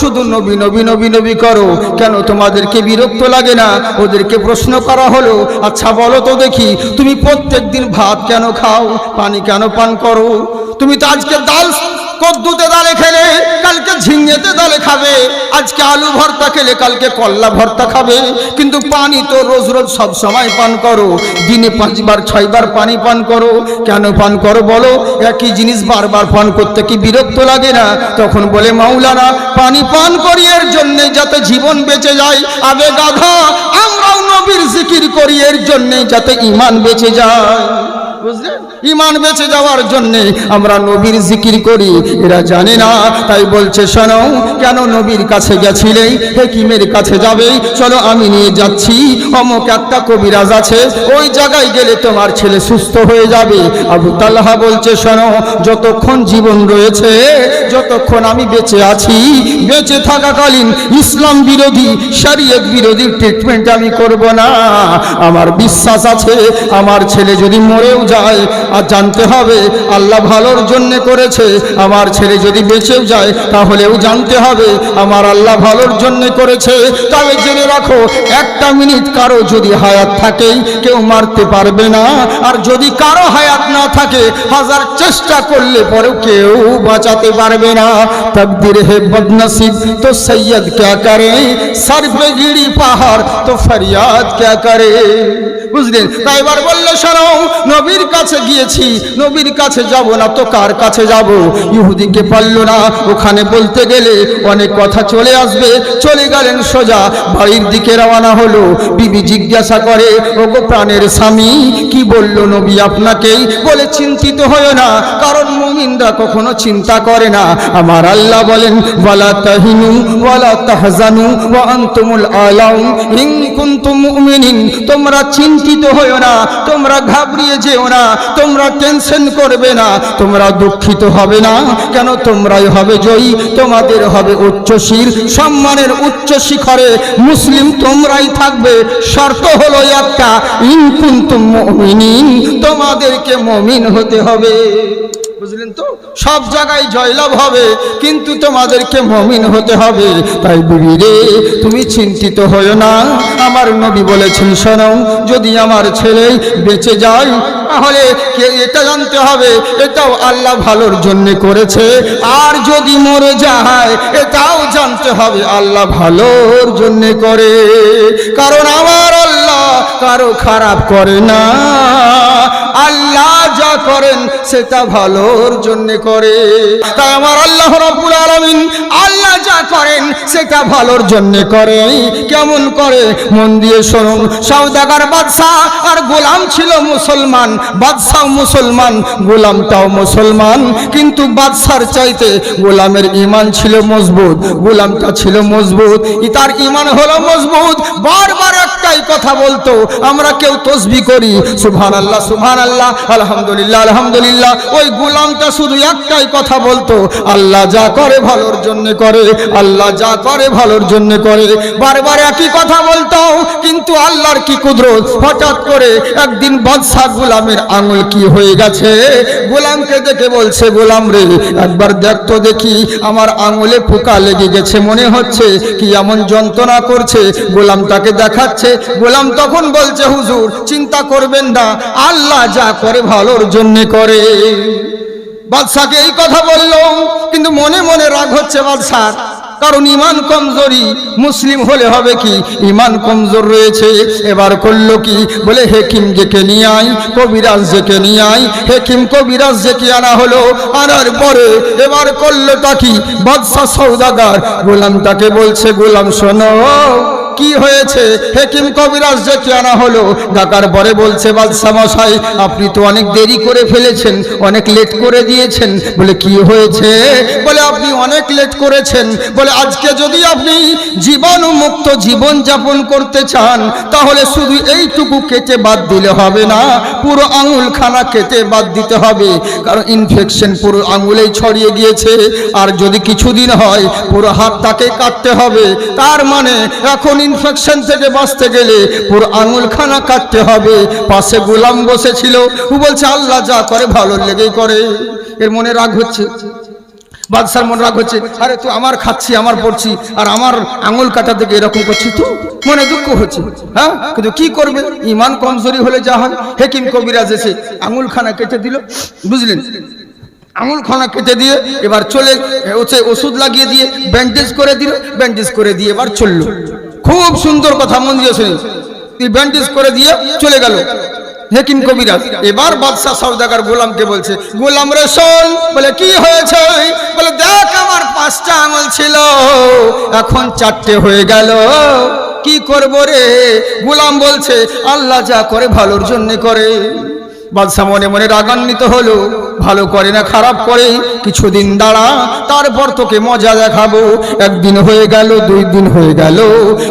শুধু নবী নবী নবী নবী করো। কেন তোমাদেরকে বিরক্ত লাগে না? ওদেরকে প্রশ্ন করা হলো আচ্ছা বলো তো দেখি, তুমি প্রত্যেক দিন ভাত কেন খাও? পানি কেন পান করো? তুমি তো আজকে ডাল কদ্দুতে ডালে খেলে কালকে ঝিঙেতে ডালে খাবে। আজকে আলু ভর্তা খেলে কালকে কল্লা ভর্তা খাবে। কিন্তু পানি তো রোজ রোজ সব সময় পান করো। দিনে পাঁচবার, ছয়বার পানি পান করো। কেন পান করো বলো? একই জিনিস বারবার পান করতে কি বিরক্ত লাগে না? তখন বলে মাওলানা, পানি পান করি এর জন্যে যাতে জীবন বেঁচে যায়। আবে গাধা আমরাও নবীর জিকির করি এর জন্যে যাতে ইমান বেঁচে যায়। ইমান বেঁচে যাওয়ার জন্যে আমরা নবীর জিকির করি। এরা জানে না, তাই বলছে, শোনো, কেন নবীর কাছে গেছিলেই হেকিমের কাছে যাবে। চলো, আমি নিয়ে যাচ্ছি। অমুক একটা কবিরাজ আছে, ওই জায়গায় গেলে তোমার ছেলে সুস্থ হয়ে যাবে। আবু তাল্লাহা বলছে, শোনো, যতক্ষণ জীবন রয়েছে, যতক্ষণ আমি বেঁচে আছি, বেঁচে থাকাকালীন ইসলাম বিরোধী, শরীয়ত বিরোধী ট্রিটমেন্ট আমি করব না। আমার বিশ্বাস আছে, আমার ছেলে যদি মরেও যায় আর জানতে হবে, আল্লাহ ভালোর জন্য করেছে। আমার ছেলে যদি বেঁচেও যায়, তাহলেও জানতে হবে, আমার আল্লাহ ভালোর জন্য করেছে। তবে জেনে রাখো, একটা মিনিট কারও যদি হায়াত থাকে, কেউ মারতে পারবে না। আর যদি কারও হায়াত না থাকে, হাজার চেষ্টা করলে পরেও কেউ বাঁচাতে পারবে না। তকদির হে বদনসিব, তো সৈয়দ ক্যা করে? সর পে গিরি পাহাড়, তো ফরিয়াদ ক্যা করে? বুঝলেন? তাই এবার বললে শোনো নবীর কাছে গিয়েছি। নবীর কাছে যাব না তো কার কাছে যাব? ইহুদিকে পারল না। ওখানে বলতে গেলে অনেক কথা চলে আসবে। চলে গেলেন সোজা। বাড়ির দিকে রওনা হলো। বিবি জিজ্ঞাসা করে, ওগো প্রাণের স্বামী, কি বলল নবী আপনাকেই বলে, চিন্তিত হয় না, কারণ মুমিনরা কখনো চিন্তা করে না। আমার আল্লাহ বলেন, ওয়ালা তাহিনু, ওয়ালা তাহজানু, ওয়া আনতুমুল আলাউন ইন কুনতুম মুমিনিন, তোমরা চিন্তিত হয়েও না, তোমরা ঘাবড়িয়ে যেও না, তোমরা টেনশন করবে না, তোমরা দুঃখিত হবে না। কেন তোমরাই হবে জয়ী, তোমাদের হবে উচ্চ শির সম্মানের উচ্চ শিখরে মুসলিম তোমরাই থাকবে। শর্ত হলো একটা, ইন কুনতুম মুমিনিন, তোমাদেরকে মমিন হতে হবে। বুঝলেন তো? সব জায়গায় জয়লাভ হবে, কিন্তু তোমাদেরকে মমিন হতে হবে। তাই বিবি রে, তুমি চিন্তিত হও না। আমার নবী বলেছেন, শোনো, যদি আমার ছেলে বেঁচে যায়, তাহলে এটা জানতে হবে, এটাও আল্লাহ ভালোর জন্য করেছে। আর যদি মরে যায়, এটাও জানতে হবে, আল্লাহ ভালোর জন্য করে। কারণ আমার আল্লাহ কারও খারাপ করে না। আল্লাহ যা করেন, সেটা ভালোর জন্য করে। তাই আমার আল্লাহ রব্বুল আলামিন আল্লাহ যা করেন, সেটা ভালোর জন্য করে। কেমন করে? মন দিয়ে শুনুন। সৌদাগার বাদশাহ আর গোলাম ছিল মুসলমান। বাদশাহ মুসলমান, গোলামটাও মুসলমান। কিন্তু বাদশার চাইতে গোলামের ইমান ছিল মজবুত, গোলামটা ছিল মজবুত। তার ইমান হলো মজবুত। বারবার একটাই কথা বলতো আমরা কেউ তসবি করি। সুবহান আল্লাহ সুবহান আল্লাহ আলহামদুলিল্লাহ আলহামদুলিল্লাহ। ওই গোলামটা শুধু একটাই কথা বলতো, আল্লাহ যা করে ভালোর জন্য করে, আল্লাহ যা করে ভালোর জন্য করে। বারবার একই কথা বলতো, কিন্তু আল্লাহর কি কুদরত? হঠাৎ করে একদিন বাদশাহ গোলামের আঙুল কি হয়ে গেছে? গোলামকে দেখে বলছে, গোলাম রে, একবার দেখতো দেখি, আমার আঙুলে পোকা লেগে গেছে। মনে হচ্ছে কি এমন যন্ত্রণা করছে গোলাম তাকে দেখাচ্ছে। গোলাম তখন বলছে, হুজুর, চিন্তা করবেন না, আল্লাহ যা করে ভালোর জন্য করে। বাদশাকে এই কথা বলল, কিন্তু মনে মনে রাগ হচ্ছে বাদশার কারণ ইমান কমজোরি, মুসলিম হলে হবে কি? ইমান কমজোর রয়েছে, এবার করল কি? বলে, হেকিম জেকে নিয়ে আই কবিরাজ জেকে নিয়ে আই হেকিম কবিরাজ জেকে আনা হলো, আনার পরে এবার করলোটা কি? বাদশাহ সৌদাগার গোলামটাকে বলছে, গোলাম শোনো। কি হয়েছে? হেকিম কবিরাজ ডেকে আনা হলো। ডাকার পরে বলছে বাদশাহ মশাই, আপনি তো অনেক দেরি করে ফেলেছেন, অনেক লেট করে দিয়েছেন। বলে, কি হয়েছে? বলে, আপনি অনেক লেট করেছেন। বলে, আজকে যদি আপনি জীবাণু মুক্ত জীবন যাপন করতে চান, তাহলে শুধু এইটুকু কেটে বাদ দিলে হবে না, পুরো আঙুল খানা কেটে বাদ দিতে হবে। কারণ ইনফেকশন পুরো আঙুলেই ছড়িয়ে গিয়েছে। আর যদি কিছুদিন হয়, পুরো হাতটাকে কাটতে হবে। তার মানে এখন ইনফেকশন থেকে বাঁচতে গেলে পুরো আঙুলখানা কাটতে হবে। পাশে গোলাম বসেছিল। ও বলছে, আল্লাহ যা করে, ভালো লেগেই করে। এর মনে রাগ হচ্ছে। বাদশার মন রাগ হচ্ছে, আরে তুই আমার খাচ্ছি, আমার পড়ছি, আর আমার আঙুল কাটা থেকে এরকম করছি তো? মনে দুঃখ হচ্ছে। হ্যাঁ? কিন্তু কি করবে? ইমান কমজোরি হলে যা হয়। হেকিম কবিরাজ এসে আঙুল খানা কেটে দিল। বুঝলেন? আঙুল খানা কেটে দিয়ে এবার চলে হচ্ছে ওষুধ লাগিয়ে দিয়ে ব্যান্ডেজ করে দিল। ব্যান্ডেজ করে দিয়ে এবার চলল। খুব সুন্দর কথা মন দিয়ে শুনি। ব্যান্ডেজ করে দিয়ে চলে গেল। হেকিম কবিরাজ। এবার বাদশাহ সৌদাগার গোলামকে বলছে, গোলাম রে শোন। বলে, কি হয়েছে বলে, দেখ, আমার পাঁচটা আঙুল ছিল। এখন চারটে হয়ে গেল। কি করব রে? গোলাম বলছে, আল্লাহ যা করে ভালোর জন্য করে। বাদশাহ মনে মনে রাগান্বিত হলো। ভালো করে না, খারাপ করে কিছুদিন দাঁড়া, তারপর তোকে মজা দেখাবো। একদিন হয়ে গেল, দুই দিন হয়ে গেল।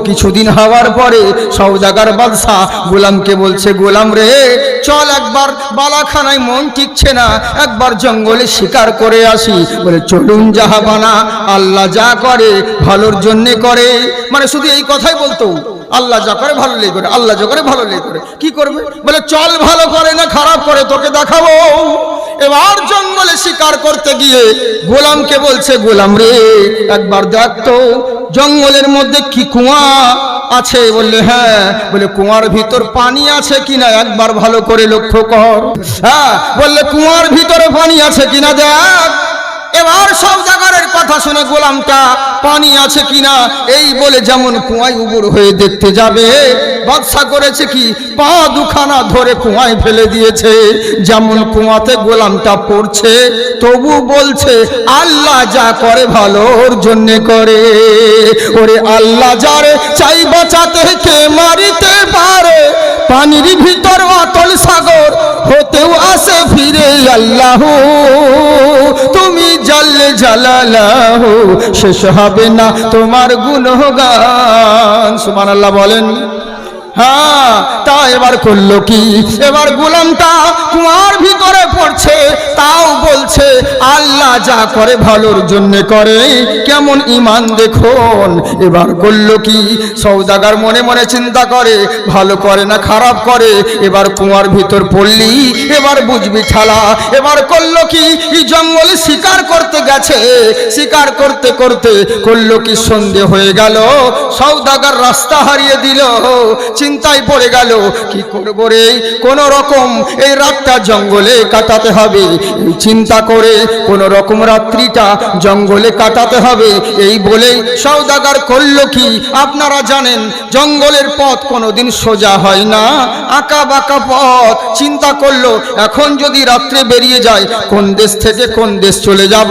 কিছুদিন হওয়ার পরে সব জায়গার বাদশাহ গোলামকে বলছে, গোলাম রে চল একবার বালাখানায় মন টিকছে না, একবার জঙ্গলে শিকার করে আসি। বলে, চলুন জাহাবানা, আল্লাহ যা করে ভালোর জন্যে করে। মানে শুধু এই কথাই বলতো। আল্লাহ যা করে ভালো লেগে করে, আল্লাহ যা করে ভালো লেগে করে। কি করবে? বলে, চল ভালো করে না, খারাপ করে তোকে দেখাবো। এবার জঙ্গলে শিকার করতে গিয়ে গোলামকে বলছে, গোলাম রে, একবার দেখ তো, জঙ্গলের মধ্যে কি কুয়া আছে? বললে হ্যাঁ। বলে, কুয়ার ভিতর পানি আছে কিনা একবার ভালো করে লক্ষ্য কর। হ্যাঁ বললে, কুয়ার ভিতরে পানি আছে কিনা দেখ। এবার সৌদাগরের কথা শুনে গোলামটা, পানি আছে কিনা, এই বলে যেমন কুয়ায় উবুর হয়ে দেখতে যাবে। বাদশা করেছে কি? পা দুখানা ধরে কুয়ায় ফেলে দিয়েছে। যেমন কুয়াতে গোলামটা পড়ছে, তবু বলছে, আল্লাহ যা করে ভালোর জন্য করে। ওরে আল্লাহ যারে চাই বাঁচাতে, কে মারিতে পারে? পানির ভিতর অতল সাগর, হতেও আসে ফিরে আল্লাহ। জালালাহ শেষ হবে না তোমার গুণগান। সুমান আল্লাহ বলেন। হ্যাঁ তা এবার করল কি? এবার গোলামটা কুয়ার ভিতরে পড়ছে, তাও বলছে, আল্লাহ যা করে ভালোর জন্য করে, কেমন ইমান দেখুন। এবার করল কি? সৌদাগার মনে মনে চিন্তা করে, ভালো করে না খারাপ করে, এবার কুয়ার ভিতর পড়লি, এবার বুঝবি ঠালা। এবার করল কি? জঙ্গলে শিকার করতে গেছে, শিকার করতে করতে করল কি সন্ধে হয়ে গেল সৌদাগার রাস্তা হারিয়ে দিল চিন্তায় পড়ে গেল, কি করব রে? কোন রকম এই রাতটা জঙ্গলে কাটাতে হবে। এই চিন্তা করে কোন রকম রাত্রিটা জঙ্গলে কাটাতে হবে। এই বলেই সৌদাগার করল কি? আপনারা জানেন, জঙ্গলের পথ কোনোদিন সোজা হয় না। আঁকা বাঁকা পথ। চিন্তা করল, এখন যদি রাত্রে বেরিয়ে যায় কোন দেশ থেকে কোন দেশ চলে যাব?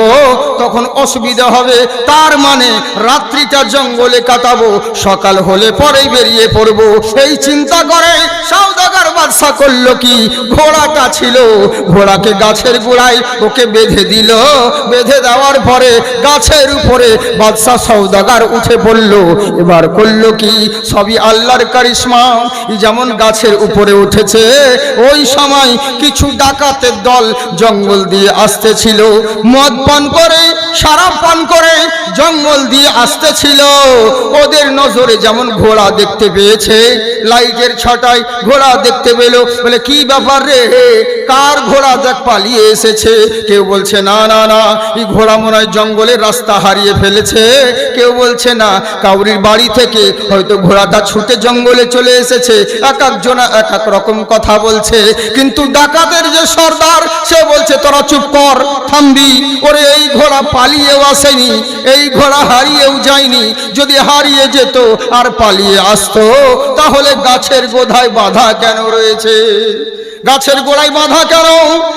তখন অসুবিধা হবে। তার মানে রাত্রিটা জঙ্গলে কাটাবো, সকাল হলে পরেই বেরিয়ে পড়ব। এই চিন্তা করে। সৌদাগার বাদশা করল কি? ঘোড়াটা ছিল। ঘোড়াকে গাছের গোড়ায় ওকে বেঁধে দিল। বেঁধে দেওয়ার পরে গাছের উপরে বাদশা সৌদাগার উঠে পড়ল। এবার করল কি? সবই আল্লাহর কারিশমা। যেমন গাছের উপরে উঠেছে, ওই সময় কিছু ডাকাতের দল জঙ্গল দিয়ে আসতেছিল। মদ পান করে, সারা পান করে জঙ্গল দিয়ে আসতেছিল। ওদের নজরে যেমন ঘোড়া দেখতে পেয়েছে লাইটের ছটায় ঘোড়া দেখতে পেল। বলে, কি ব্যাপার রে? কার ঘোড়া দেখ পালিয়ে এসেছে? কেউ বলছে, না না না, এই ঘোড়া মনে হয় জঙ্গলের রাস্তা হারিয়ে ফেলেছে। কেউ বলছে, না, কাউরির বাড়ি থেকে হয়তো ঘোড়াটা ছুটে জঙ্গলে চলে এসেছে। এক একজনা এক এক রকম কথা বলছে। কিন্তু ডাকাতের যে সর্দার, সে বলছে, তোরা চুপ কর, থামবি। ওরে, এই ঘোড়া পালিয়েও আসেনি, এই ঘোড়া হারিয়েও যায়নি। যদি হারিয়ে যেত আর পালিয়ে আসতো, তাহলে গাছের গোধায় বাধা কেন রয়েছে? গাছের গোড়ায় বাধা কেন?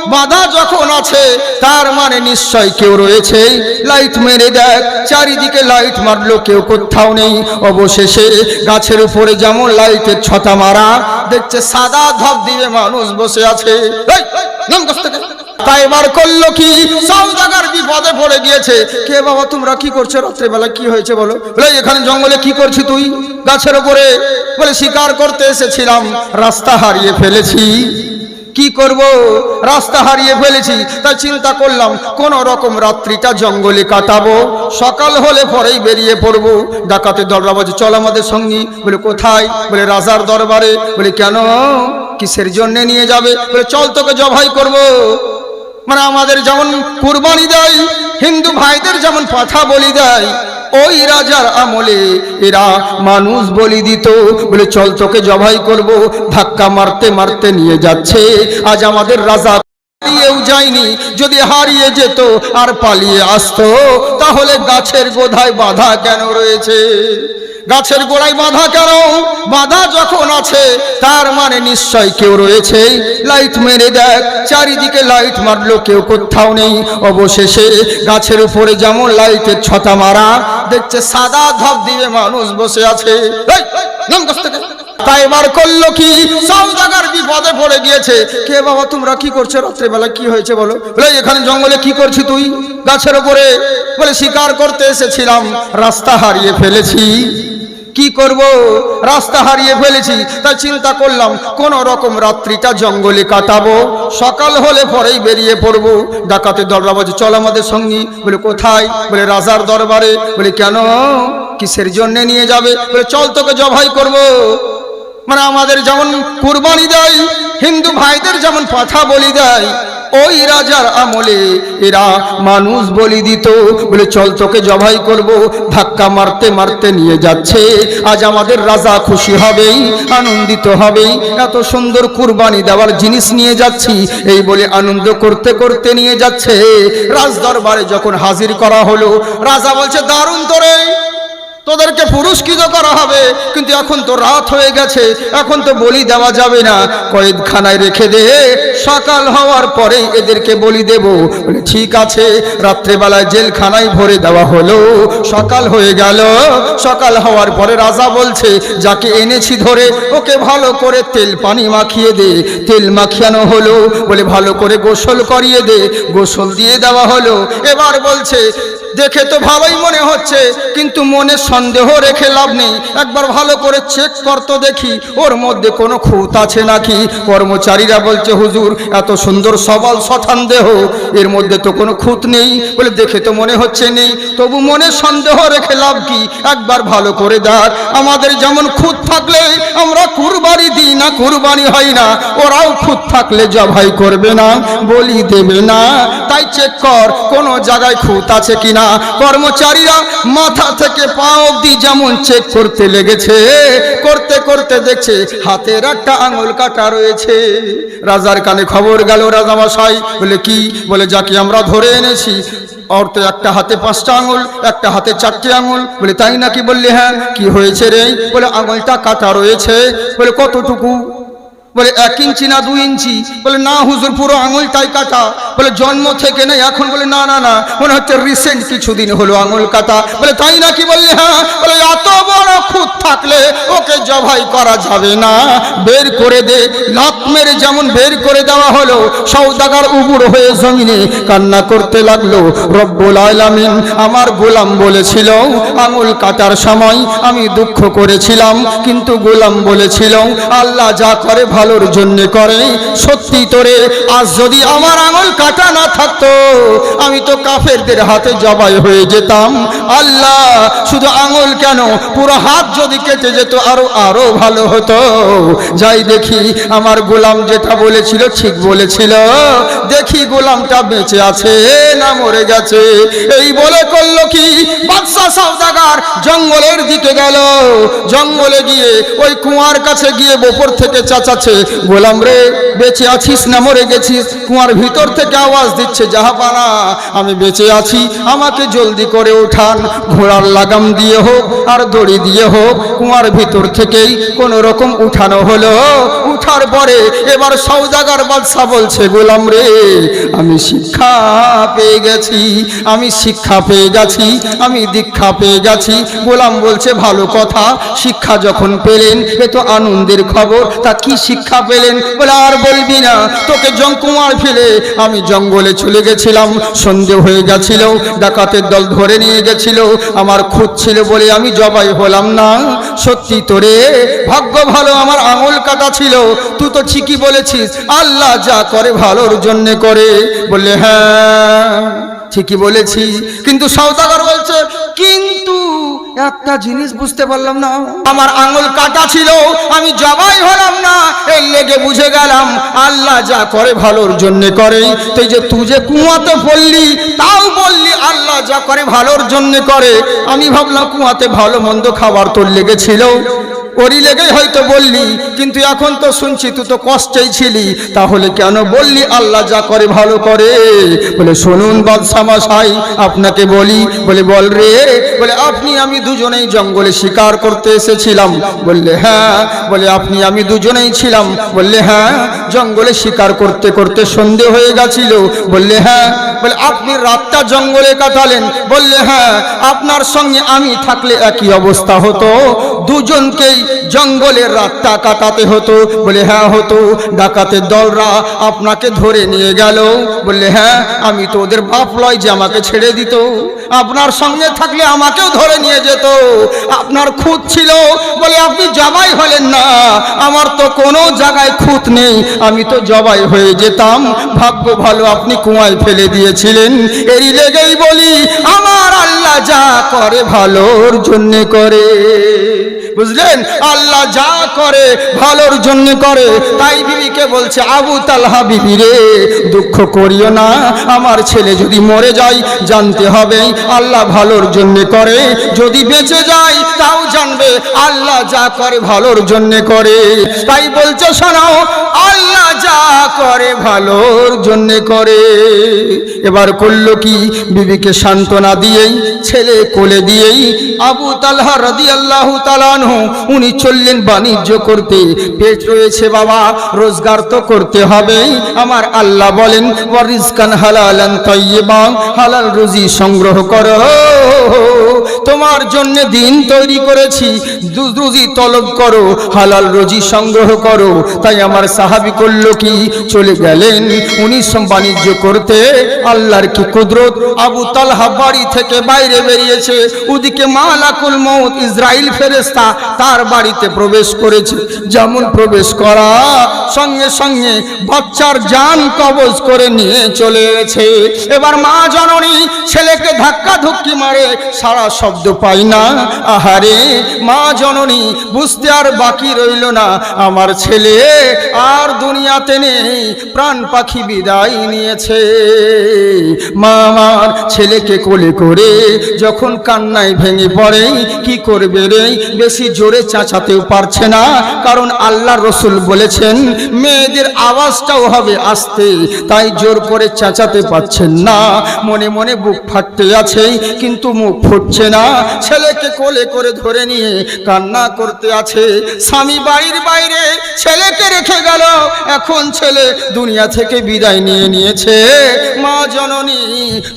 বাধা যখন আছে, তার মানে নিশ্চয় কেউ রয়েছে। লাইট মেরে দেখ, চারিদিকে লাইট মারলো, কেউ কোথাও নেই। অবশেষে গাছের উপরে যেমন লাইটের ছটা মারা, দেখছে সাদা ধপ দিবে মানুষ বসে আছে। তাই এবার করল কি? সৌদাগার বিপদে পড়ে গিয়েছে। কে বাবা, তোমরা কি করছ রাত্রেবেলা? কি হয়েছে বলো? বলে, এখানে জঙ্গলে কি করছি তুই? গাছের উপরে। বলে, শিকার করতে এসেছিলাম, রাস্তা হারিয়ে ফেলেছি। কি করব? রাস্তা হারিয়ে ফেলেছি। তাই চিন্তা করলাম কোন রকম রাত্রিটা জঙ্গলে কাটাবো। সকাল হলে পরেই বেরিয়ে পড়ব। ডাকাতে দররা বলছে, চল আমাদের সঙ্গী। বলে, কোথায়? বলে, রাজার দরবারে। বলে, কেন? কিসের জন্য নিয়ে যাবে? বলে, চল তোকে জবাই করব। মানে আমাদের যেমন কুরবানি দেয়, হিন্দু ভাইদের যেমন পাথা বলি দেয়, ওই রাজার আমলে এরা মানুষ বলি দিত, বলে চল তোকে জবাই করব, ধাক্কা মারতে মারতে নিয়ে যাচ্ছে, আজ আমাদের রাজা যায়নি, যদি হারিয়ে যেত আর পালিয়ে আসতো, তাহলে গাছের গোধায় বাধা কেন রয়েছে? গাছের গোড়ায় বাধা কেন? বাধা যখন আছে, তার মানে নিশ্চয় কেউ রয়েছে। লাইট মেরে দেখ, চারিদিকে লাইট মারলো, কেউ কোথাও নেই। অবশেষে গাছের উপরে যেমন লাইটের ছতা মারা, দেখছে সাদা ধপ দিবে মানুষ বসে আছে। নাম। তাই এবার করল কি? সৌদাগার বিপদে পড়ে গিয়েছে। কে বাবা, তোমরা কি করছ রাত্রেবেলা? কি হয়েছে বলো? বলে, এখানে জঙ্গলে কি করছি তুই? গাছের উপরে। বলে, শিকার করতে এসেছিলাম, রাস্তা হারিয়ে ফেলেছি। কি করব? রাস্তা হারিয়ে ফেলেছি। তাই চিন্তা করলাম কোন রকম রাত্রিটা জঙ্গলে কাটাবো। সকাল হলে পরেই বেরিয়ে পড়ব। ডাকাতে দররা বলছে, চল আমাদের সঙ্গী। বলে, কোথায়? বলে, রাজার দরবারে। বলে, কেন? কিসের জন্য নিয়ে যাবে? বলে, চল তোকে জবাই করব। মানে আমাদের যেমন কুরবানি দেয়, হিন্দু ভাইদের যেমন পাঠা বলি দেয়, ওই রাজার আমলে এরা মানুষ বলি দিত, বলে চল তোকে জবাই করব, ধাক্কা মারতে মারতে নিয়ে যাচ্ছে। আজ আমাদের রাজা খুশি হবেই, আনন্দিত হবেই, এত সুন্দর কুরবানি দেওয়ার জিনিস নিয়ে যাচ্ছি, এই বলে আনন্দ করতে করতে নিয়ে যাচ্ছে। রাজ দরবারে যখন হাজির করা হলো, রাজা বলছে, দারুণ তোরে। তোদেরকে পুরস্কৃত করা হবে। কিন্তু এখন তো রাত হয়ে গেছে, এখন তো বলি দেওয়া যাবে না। কয়েদখানায় রেখে দে, সকাল হওয়ার পরেই এদেরকে বলি দেব। ঠিক আছে। রাত্রেবেলায় জেলখানায় ভরে দেওয়া হলো। সকাল হয়ে গেল, সকাল হওয়ার পরে রাজা বলছে, যাকে এনেছি ধরে, ওকে ভালো করে তেল পানি মাখিয়ে দে। তেল মাখিয়ানো হলো, বলে, ভালো করে গোসল করিয়ে দে। গোসল দিয়ে দেওয়া হলো। এবার বলছে দেখে তো ভালোই মনে হচ্ছে, কিন্তু মনে সন্দেহ রেখে লাভ নেই। একবার ভালো করে চেক করতো দেখি, ওর মধ্যে কোনো খুঁত আছে নাকি? কর্মচারীরা বলছে, হুজুর, এত সুন্দর সবল সঠান দেহ, এর মধ্যে তো কোনো খুঁত নেই। বলে, দেখে তো মনে হচ্ছে নেই, তবু মনে সন্দেহ রেখে লাভ কি? একবার ভালো করে দেখ, আমাদের যেমন খুঁত থাকলে আমরা কুরবানি দিই না, কুরবানি হয় না, ওরাও খুঁত থাকলে জবাই করবে না, বলি দেবে না। তাই চেক কর, কোনো জায়গায় খুঁত আছে কিনা? কর্মচারীরা মাথা থেকে পা অবধি যেমন চেক করতে লেগেছে, করতে করতে দেখছে হাতের একটা আঙুল কাটা রয়েছে। রাজার কানে খবর গেল রাজামশাই, বলে কি? বলে, যাকে আমরা ধরে এনেছি তো একটা হাতে পাঁচটা আঙুল, একটা হাতে চারটে আঙুল। বলে, তাই নাকি? বললে হ্যাঁ কি হয়েছে রে? বলে, আঙুলটা কাটা রয়েছে। বলে, কতটুকু? বলে, এক ইঞ্চি না দুই ইঞ্চি। বলে, না হুজুর, পুরো আঙুলটাই কাটা। বলে, জন্ম থেকে নেই, এখন বলে, না না না। মনে হচ্ছে রিসেন্ট কিছুদিন হলো আঙুল কাটা। বলে, তাই নাকি? বললে হ্যাঁ। বলে, এত বড় খুঁত থাকলে ওকে জবাই করা যাবে না। বের করে দে। লাত মেরে যেমন বের করে দেওয়া হলো সৌদাগার উবুর হয়ে জমিনে কান্না করতে লাগল, রব্বুল আলামিন আমার গোলাম বলেছিল আঙুল কাটার সময় আমি দুঃখ করেছিলাম, কিন্তু গোলাম বলেছিল আল্লাহ যা করে ভালোর জন্য করে। সত্যি তোরে, আজ যদি আমার আঙুল কাটা না থাকতো, আমি তো কাফেরদের হাতে জবাই হয়ে যেতাম। আল্লাহ, শুধু আঙুল কেন? পুরো হাত যদি কেটে যেত, আরও আরও ভালো হতো। যাই দেখি, আমার গোলাম যেটা বলেছিল, ঠিক বলেছিল। দেখি গোলামটা বেঁচে আছে না মরে গেছে। এই বলে করল কি? বাদশাহ সওদাগার জঙ্গলের দিকে গেল। জঙ্গলে গিয়ে ওই কুয়ার কাছে গিয়ে বপর থেকে চাচাচ্ছে। গোলাম রে, বেঁচে আছিস না, মরে গেছিস। কুয়ার ভিতর থেকে আওয়াজ দিচ্ছে, জাহাপানা, আমি বেঁচে আছি। আমাকে জলদি করে ওঠান ঘোড়ার লাগাম দিয়ে হোক আর দড়ি দিয়ে হোক, কুয়ার ভিতর থেকেই কোন রকম উঠানো হলো। উঠার পরে এবার সৌদাগার বাদশা বলছে, গোলাম রে, আমি শিক্ষা পেয়ে গেছি, আমি শিক্ষা পেয়ে গেছি, আমি দীক্ষা পেয়ে গেছি। গোলাম বলছে, ভালো কথা, শিক্ষা যখন পেলেন, এ তো আনন্দের খবর। তা কি শিক্ষা পেলেন, বলে আর বলবি না, তোকে জঙ্কুমার ফেলে আমি জঙ্গলে চলে গেছিলাম, সন্ধে হয়ে গেছিল, ডাকাতের দল ধরে নিয়ে গেছিল, আমার খুঁত ছিল বলে আমি জবাই হলাম না, সত্যি তোরে, ভাগ্য ভালো আমার আঙুল কাটা ছিল, তুই তো ঠিকই বলেছিস, আল্লাহ যা করে ভালোর জন্যে করে, বললে হ্যাঁ ঠিকই বলেছি, কিন্তু সৌদাগর বলছে, কিন্তু একটা জিনিস বুঝতে পারলাম না। আমার আঙুল কাটা ছিল, আমি জবাই হলাম না এই লেগে বুঝে গেলাম, আল্লাহ যা করে ভালোর জন্য করে। তুই যে তুই যে কুয়াতে পড়লি, তাও বললি, আল্লাহ যা করে ভালোর জন্য করে। আমি ভাবলাম কুয়াতে ভালো মন্দ খাবার তোর লেগেছিল ওরই লেগেই হয়তো বললি, কিন্তু এখন তো শুনছি তুই তো কষ্টেই ছিলি। তাহলে কেন বললি, আল্লাহ যা করে ভালো করে? বলে, শুনুন বাদশামা সাই আপনাকে বলি। বলে, বল রে। বলে, আপনি, আমি দুজনেই জঙ্গলে শিকার করতে এসেছিলাম। বললে হ্যাঁ। বলে, আপনি, আমি দুজনেই ছিলাম। বললে হ্যাঁ। জঙ্গলে শিকার করতে করতে সন্ধে হয়ে গেছিল। বললে হ্যাঁ। বলে, আপনি রাতটা জঙ্গলে কাটালেন। বললে হ্যাঁ। আপনার সঙ্গে আমি থাকলে একই অবস্থা হতো। দুজনকেই জঙ্গলের রাতটা কাটাতে হতো। বলে হ্যাঁ হতো। ডাকাতের দলরা আপনাকে ধরে নিয়ে গেল। বললে হ্যাঁ আমি তো ওদের বাপ লয় যে আমাকে ছেড়ে দিত। আপনার সঙ্গে থাকলে আমাকেও ধরে নিয়ে যেত। আপনার খুঁত ছিল। বলে, আপনি জবাই হলেন না। আমার তো কোনো জায়গায় খুঁত নেই। আমি তো জবাই হয়ে যেতাম। ভাগ্য ভালো আপনি কুয়ায় ফেলে দিয়েছিলেন। এরই লেগেই বলি, আমার আল্লাহ যা করে ভালোর জন্যে করে। বুঝলেন? আল্লাহ যা করে, ভালোর জন্য করে। তাই বিবিকে বলছে, আবু তালহা বিবি রে, দুঃখ করিও না। আমার ছেলে যদি মরে যায়, জানতে হবে আল্লাহ ভালোর জন্য করে। যদি বেঁচে যায়, তাও জানবে আল্লাহ যা করে, ভালোর জন্য করে। তাই বলছে শোনাও আল্লাহ যা করে, ভালোর জন্য করে। এবার করল কি? বিবিকে সান্ত্বনা দিয়েই, ছেলে কোলে দিয়েই আবু তালহা রাদি আল্লাহ উনি চললেন বাণিজ্য করতে। পেট রয়েছে বাবা, রোজগার তো করতে হবে। আমার আল্লাহ বলেন ওয়ারিজকান হালালান তাইয়্যিবা হালাল রুজি সংগ্রহ করো। তোমার জন্য দিন তৈরি করেছি রুজি তলব করো, হালাল রুজি সংগ্রহ করো। তাই আমার সাহাবি করল কি? চলে গেলেন। উনি বাণিজ্য করতে, আল্লাহর কি কুদরত? আবু তালহা বাড়ি থেকে বাইরে বেরিয়েছে। ওদিকে মালাকুল মৌত ইসরাইল ফেরেস্তা তার বাড়িতে প্রবেশ করেছে। যেমন প্রবেশ করা সঙ্গে সঙ্গে বাচ্চার জান কবজ করে নিয়ে চলে গেছে। এবার মা জননী ছেলেকে ধাক্কা ধুক্কি মারে, সারা শব্দ পাই না। আহারে, মা জননী, বুঝতে আর বাকি রইল না। আমার ছেলে আর দুনিয়াতে নেই, প্রাণ পাখি বিদায় নিয়েছে। মা আমার ছেলেকে কোলে করে যখন কান্নায় ভেঙে পড়ে, কি করবে রে? বেশি জোরে চাচাতেও পারছে না, কারণ আল্লাহ রসুল বলেছেন মেয়েদের আওয়াজটাও হবে আসতে, তাই জোর করে চেঁচাতে পাচ্ছেন না। মনে মনে বুক ফাটতে আছে, কিন্তু মুখ ফুটছে না। ছেলেকে কোলে করে ধরে নিয়ে কান্না করতে আছে। স্বামী বাড়ির বাইরে ছেলেকে রেখে গেল। এখন ছেলে দুনিয়া থেকে বিদায় নিয়ে নিয়েছে। মা জননী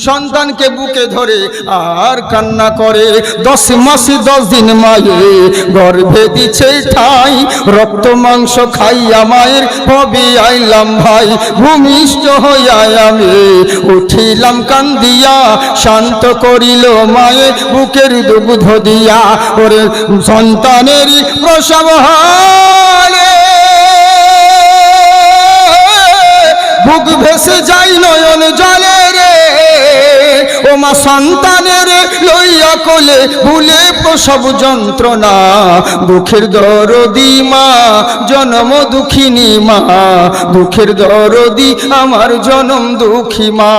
সন্তানকে বুকে ধরে আর কান্না করে। দশ মাসে দশ দিন মায়ে গর্ভে দিছে ঠাই, রক্ত মাংস খাইয়া মায়ের কবি আইলাম ভাই, ভূমিষ্ঠ হইয়া আমি উঠিলাম কান্দিয়া, শান্ত করিল মায়ে বুকের দুগ্ধ দিয়া ওরে সন্তানেরই প্রসব হলে ভেসে যাই নয়ন রে ও মা সন্তানের লইয়া কোলে ভুলে প্রসব যন্ত্রণা, দুঃখের দরদি মা, জনম দুঃখিনী মা, দুঃখের দরদি আমার জনম দুঃখী মা।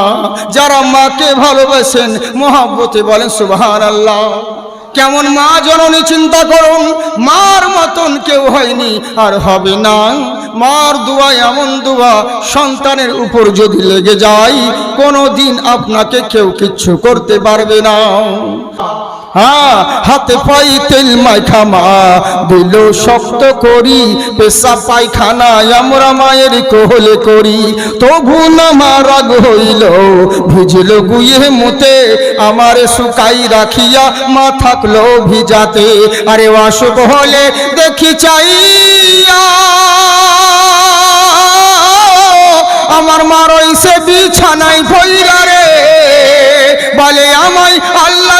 যারা মাকে ভালোবাসেন, মহাব্বতে বলেন সুবহান আল্লাহ কেমন মা জননী চিন্তা করুন, মার মতন কেউ হয়নি, আর হবে না। মার দোয়া, এমন দোয়া সন্তানের উপর যদি লেগে যায় কোনো দিন আপনাকে কেউ কিচ্ছু করতে পারবে না। হ্যাঁ হাতে পাই তেল মাইখা মা দিল শক্ত করি, পেশা পায়খানা আমরা মায়ের কোহলে করি। তবু না মা রাগ হইল ভিজল গুয়ে মুতে, আমার শুকাই রাখিয়া মা থাকল ভিজাতে। আরে অসুখ হলে দেখি চাইয়া, আমার মা রইছে বিছানায় ভৈরা রে। বলে আমায় আল্লাহ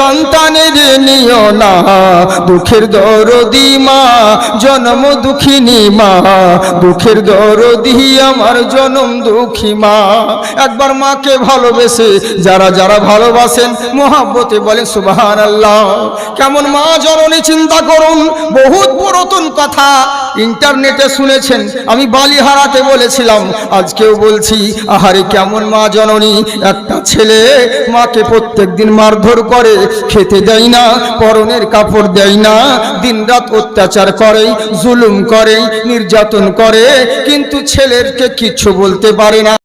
সন্তানের নিও না। দুঃখের দরদি মা, জন্ম দুঃখিনী মা। দুঃখের দরদি আমার জনম দুঃখী মা। একবার মাকে ভালোবেসে, যারা যারা ভালোবাসেন, মোহাব্বতে বলেন সুবাহান আল্লাহ কেমন মা জননী চিন্তা করুন, বহুত পুরাতন কথা। ইন্টারনেটে শুনেছেন, আমি বালি হারাতে বলেছিলাম, আজকেও বলছি, আহারে কেমন মা জননী। একটা ছেলে মাকে প্রত্যেক দিন মারধর করে খেতে দেয় না, পরনের কাপড় দেয় না। দিনরাত অত্যাচার করে, জুলুম করে, নির্যাতন করে, কিন্তু ছেলেরকে কিছু বলতে পারে না।